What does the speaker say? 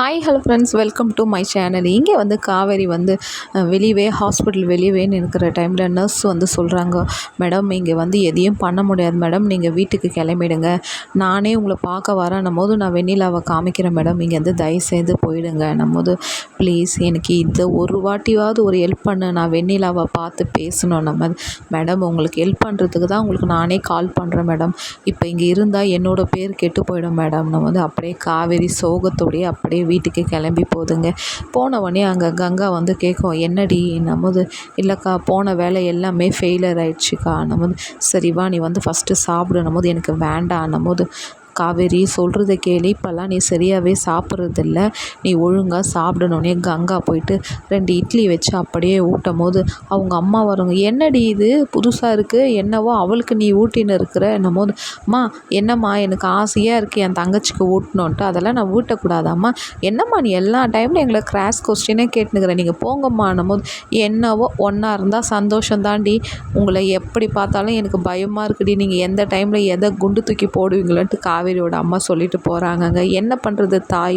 Hi hello friends welcome to my channel இங்கே வந்து காவேரி வந்து வெளியவே ஹாஸ்பிட்டல் வெளியவேன்னு இருக்கிற டைமில் நர்ஸ் வந்து சொல்கிறாங்க மேடம் இங்கே வந்து எதையும் பண்ண முடியாது. மேடம் நீங்கள் வீட்டுக்கு கிளம்பிடுங்க. நானே உங்களை பார்க்க வரேன். போது நான் வெண்ணிலாவை காமிக்கிறேன் மேடம் இங்கே வந்து தயவுசெய்து போயிடுங்க. போது ப்ளீஸ் எனக்கு இந்த ஒரு வாட்டியாவது ஒரு ஹெல்ப் பண்ணு. நான் வெண்ணிலாவை பார்த்து பேசணும். நம்ம மேடம் உங்களுக்கு ஹெல்ப் பண்ணுறதுக்கு தான் உங்களுக்கு நானே கால் பண்ணுறேன் மேடம் இப்போ இங்கே இருந்தால் என்னோடய பேர் கெட்டு போயிடும் மேடம் நம்ம வந்து அப்படியே காவேரி சோகத்தோடயே அப்படியே வீட்டுக்கு கிளம்பி போகுதுங்க போன உடனே அங்கே கங்கா வந்து கேட்கும் என்னடி நம்மது இல்லைக்கா போன வேலை எல்லாமே ஃபெயிலியர் ஆயிடுச்சுக்கா நம்ம சரிவா சரி வா நீ வந்து ஃபஸ்ட்டு சாப்பிடணும் போது எனக்கு வேண்டாம் போது காவேரி சொல்கிறத கேளு. இப்போல்லாம் நீ சரியாகவே சாப்பிட்றதில்ல. நீ ஒழுங்காக சாப்பிடணுன்னே கங்கா போயிட்டு ரெண்டு இட்லி வச்சு அப்படியே ஊட்டும் போது அவங்க அம்மா வருங்க என்னடி இது? புதுசாக இருக்குது என்னவோ அவளுக்கு நீ ஊட்டின்னு இருக்கிற? என்னும் போது அம்மா என்னம்மா எனக்கு ஆசையாக இருக்குது என் தங்கச்சிக்கு ஊட்டணுன்ட்டு அதெல்லாம் நான் ஊட்டக்கூடாதாம்மா? என்னம்மா நீ எல்லா டைம்லையும் எங்களை கிராஸ் கொஸ்டினே கேட்டுனுக்கிறேன் நீங்கள் போங்கம்மான்னும் போது என்னவோ ஒன்றா இருந்தால் சந்தோஷம் தாண்டி உங்களை எப்படி பார்த்தாலும் எனக்கு பயமாக இருக்குடி. நீங்கள் எந்த டைமில் எதை குண்டு தூக்கி போடுவீங்களோன்ட்டு காவேரியோட அம்மா சொல்லிட்டு போகிறாங்கங்க என்ன பண்ணுறது தாய்?